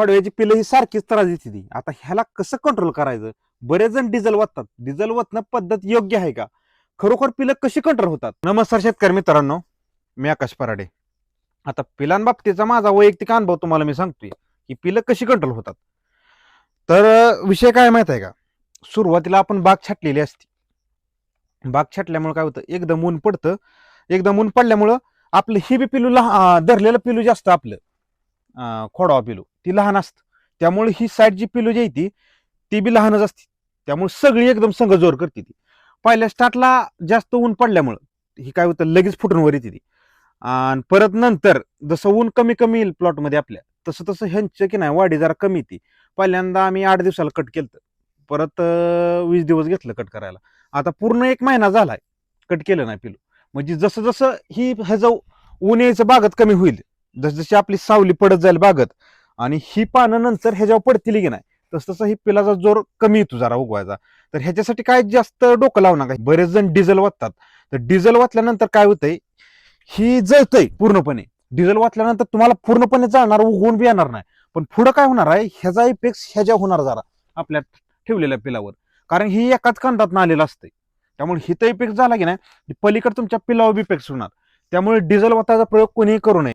खोडव्याची पिलं ही सारखीच त्रास देते ती. आता ह्याला कसं कंट्रोल करायचं? बरेच जण डिझेल वाचतात. डिझेल वाचणं पद्धत योग्य आहे का? खरोखर पिलं कशी कंट्रोल होतात? नमस्कार शेतकरी मित्रांनो. मी आकाश पराडे. आता पिलांबाबतीचा माझा वैयक्तिक अनुभव तुम्हाला मी सांगतोय की पिलं कशी कंट्रोल होतात. तर विषय काय माहीत आहे का? सुरुवातीला आपण बाग छाटलेली असते. बाग छाटल्यामुळे काय होतं? एकदम ऊन पडतं. एकदम ऊन पडल्यामुळं आपलं हे बी पिलू लहान धरलेलं पिलू जास्त आपलं. खोडवा पिलू. ती लहान असतं. त्यामुळे ही साईड जी पिलू जी आहे ती ती बी लहानच असते. त्यामुळे सगळी एकदम संघ जोर करते ती. पहिल्या स्टार्टला जास्त ऊन पडल्यामुळं ही काय होतं लगेच फुटून वर येते ती. आणि परत नंतर जसं ऊन कमी कमी येईल प्लॉटमध्ये आपल्या तसं तसं ह्यांचं की नाही वाढी जरा कमी येते. पहिल्यांदा आम्ही आठ दिवसाला कट केलं परत वीस दिवस घेतलं कट करायला. आता पूर्ण एक महिना झालाय कट केलं नाही पिलू. म्हणजे जसं जसं ही ह्याचं ऊन यायचं बागत कमी होईल जसजशी आपली सावली पडत जाईल बागत आणि ही पानं नंतर ह्याच्यावर पडतील की नाही तस तसं ही पिलाचा जोर कमी येतो जरा उगवायचा. तर ह्याच्यासाठी काय जास्त डोकं लावणार काय बरेच जण डिझेल वाचतात. तर डिझेल वाचल्यानंतर काय होतंय ही जळतंय पूर्णपणे. डिझेल वाचल्यानंतर तुम्हाला पूर्णपणे जाणार उगवून बी येणार नाही. पण पुढं काय होणार आहे ह्याचा इफेक्ट ह्याच्या होणार जरा आपल्या ठेवलेल्या पिलावर. कारण ही एकाच कांदात आलेलं असतंय. त्यामुळे हिथं इफेक्ट झाला की नाही पलीकडे तुमच्या पिलावर इफेक्ट होणार. त्यामुळे डिझेल वाचायचा प्रयोग कोणीही करू नये.